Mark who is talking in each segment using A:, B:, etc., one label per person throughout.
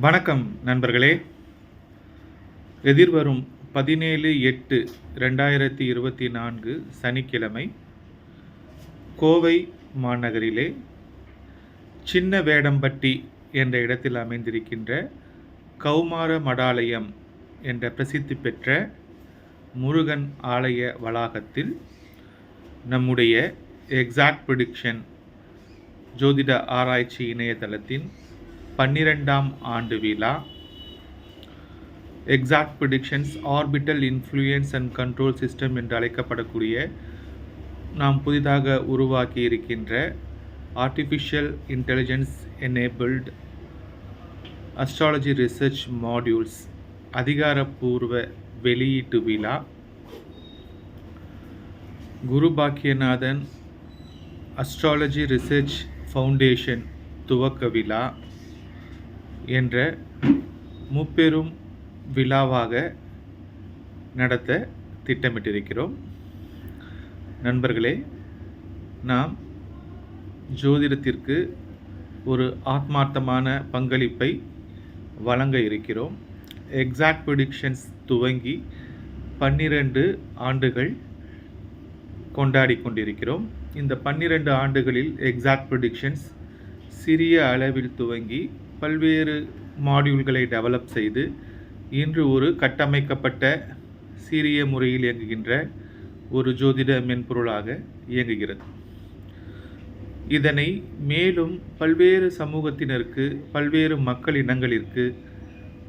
A: வணக்கம் நண்பர்களே. எதிர்வரும் பதினேழு எட்டு ரெண்டாயிரத்தி இருபத்தி நான்கு சனிக்கிழமை கோவை மாநகரிலே சின்ன வேடம்பட்டி என்ற இடத்தில் அமைந்திருக்கின்ற கௌமார மடாலயம் என்ற பிரசித்தி பெற்ற முருகன் ஆலய வளாகத்தில் நம்முடைய எக்ஸாக்ட் ப்ரிடிக்ஷன் ஜோதிட ஆராய்ச்சி இணையதளத்தின் பன்னிரெண்டாம் ஆண்டு விழா. Exact predictions orbital influence and control system என்று அழைக்கப்படக்கூடிய நாம் புதிதாக உருவாக்கி இருக்கின்ற artificial intelligence enabled astrology research modules அதிகாரப்பூர்வ வெளியீட்டு விழா. Guru Bhagyanathan astrology research foundation துவக்க விழா. என்ற முப்பெரும் விழாவாக நடத்த திட்டமிட்டிருக்கிறோம். நண்பர்களே நாம் ஜோதிடத்திற்கு ஒரு ஆத்மார்த்தமான பங்களிப்பை வழங்க இருக்கிறோம். எக்ஸாக்ட் ப்ரிடிக்ஷன்ஸ் துவங்கி பன்னிரண்டு ஆண்டுகள் கொண்டாடி கொண்டிருக்கிறோம். இந்த பன்னிரண்டு ஆண்டுகளில் எக்ஸாக்ட் ப்ரிடிக்ஷன்ஸ் சிறிய அளவில் துவங்கி பல்வேறு மாடியூல்களை டெவலப் செய்து இன்று ஒரு கட்டமைக்கப்பட்ட சீரிய முறையில் இயங்குகின்ற ஒரு ஜோதிட மென்பொருளாக இயங்குகிறது. இதனை மேலும் பல்வேறு சமூகத்தினருக்கு பல்வேறு மக்கள் இனங்களிற்கு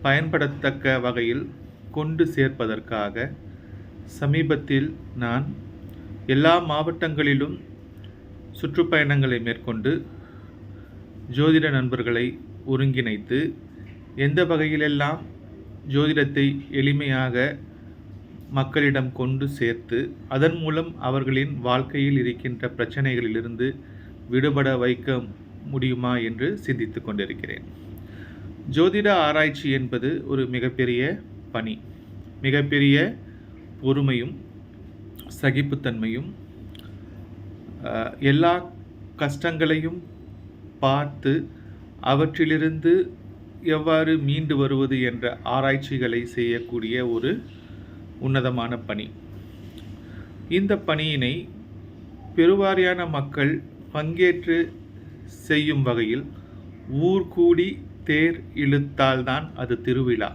A: பயன்படத்தக்க வகையில் கொண்டு சேர்ப்பதற்காக சமீபத்தில் நான் எல்லா மாவட்டங்களிலும் சுற்றுப்பயணங்களை மேற்கொண்டு ஜோதிட நண்பர்களை ஒருங்கிணைத்து எந்த வகையிலெல்லாம் ஜோதிடத்தை எளிமையாக மக்களிடம் கொண்டு சேர்த்து அதன் மூலம் அவர்களின் வாழ்க்கையில் இருக்கின்ற பிரச்சனைகளிலிருந்து விடுபட வைக்க முடியுமா என்று சிந்தித்து கொண்டிருக்கிறேன். ஜோதிட ஆராய்ச்சி என்பது ஒரு மிகப்பெரிய பணி. மிகப்பெரிய பொறுமையும் சகிப்புத்தன்மையும் எல்லா கஷ்டங்களையும் பார்த்து அவற்றிலிருந்து எவ்வாறு மீண்டு வருவது என்ற ஆராய்ச்சிகளை செய்யக்கூடிய ஒரு உன்னதமான பணி. இந்த பணியினை பெருவாரியான மக்கள் பங்கேற்று செய்யும் வகையில் ஊர் கூடி தேர் இழுத்தால்தான் அது திருவிழா.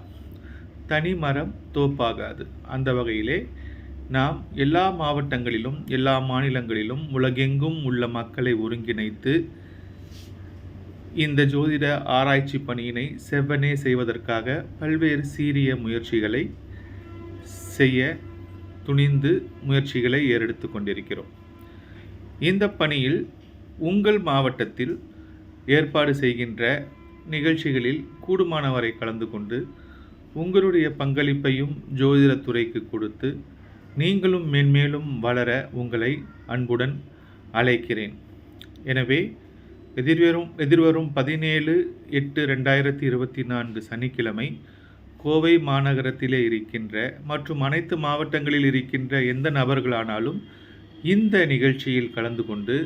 A: தனி மரம் தோப்பாகாது. அந்த வகையிலே நாம் எல்லா மாவட்டங்களிலும் எல்லா மாநிலங்களிலும் உலகெங்கும் உள்ள மக்களை ஒருங்கிணைத்து இந்த ஜோதிட ஆராய்ச்சி பணியினை செவ்வனே செய்வதற்காக பல்வேறு சீரிய முயற்சிகளை செய்ய துணிந்து முயற்சிகளை ஏறெடுத்து கொண்டிருக்கிறோம். இந்த பணியில் உங்கள் மாவட்டத்தில் ஏற்பாடு செய்கின்ற நிகழ்ச்சிகளில் கூடுமானவரை கலந்து கொண்டு உங்களுடைய பங்களிப்பையும் ஜோதிடத்துறைக்கு கொடுத்து நீங்களும் மென்மேலும் வளர உங்களை அன்புடன் அழைக்கிறேன். எனவே எதிர்வரும் எதிர்வரும் பதினேழு எட்டு ரெண்டாயிரத்தி இருபத்தி நான்கு சனிக்கிழமை கோவை மாநகரத்திலே இருக்கின்ற மற்றும் அனைத்து மாவட்டங்களில் இருக்கின்ற எந்த நபர்களானாலும் இந்த நிகழ்ச்சியில் கலந்து கொண்டு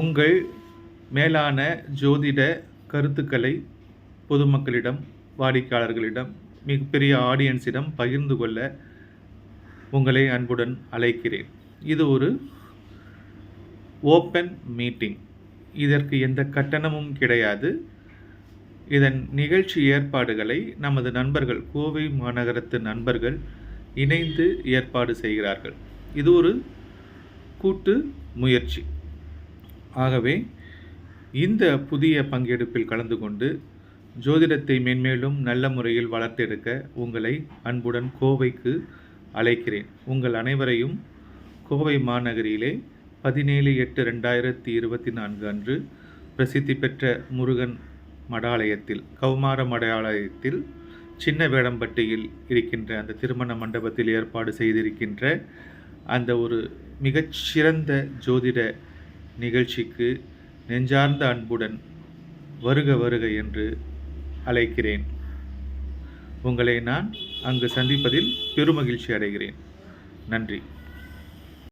A: உங்கள் மேலான ஜோதிட கருத்துக்களை பொதுமக்களிடம் வாடிக்கையாளர்களிடம் மிகப்பெரிய ஆடியன்ஸிடம் பகிர்ந்து கொள்ள உங்களை அன்புடன் அழைக்கிறேன். இது ஒரு ஓப்பன் மீட்டிங். இதற்கு எந்த கட்டணமும் கிடையாது. இதன் நிகழ்ச்சி ஏற்பாடுகளை நமது நண்பர்கள் கோவை மாநகரத்து நண்பர்கள் இணைந்து ஏற்பாடு செய்கிறார்கள். இது ஒரு கூட்டு முயற்சி. ஆகவே இந்த புதிய பங்கெடுப்பில் கலந்து கொண்டு ஜோதிடத்தை மென்மேலும் நல்ல முறையில் வளர்த்தெடுக்க உங்களை அன்புடன் கோவைக்கு அழைக்கிறேன். உங்கள் அனைவரையும் கோவை மாநகரிலே பதினேழு எட்டு ரெண்டாயிரத்தி இருபத்தி நான்கு அன்று பிரசித்தி பெற்ற முருகன் மடாலயத்தில் கௌமார மடாலயத்தில் சின்ன வேடம்பட்டியில் இருக்கின்ற அந்த திருமண மண்டபத்தில் ஏற்பாடு செய்திருக்கின்ற அந்த ஒரு மிகச்சிறந்த ஜோதிட நிகழ்ச்சிக்கு நெஞ்சார்ந்த அன்புடன் வருக வருக என்று அழைக்கிறேன். உங்களை நான் அங்கு சந்திப்பதில் பெருமகிழ்ச்சி அடைகிறேன். நன்றி.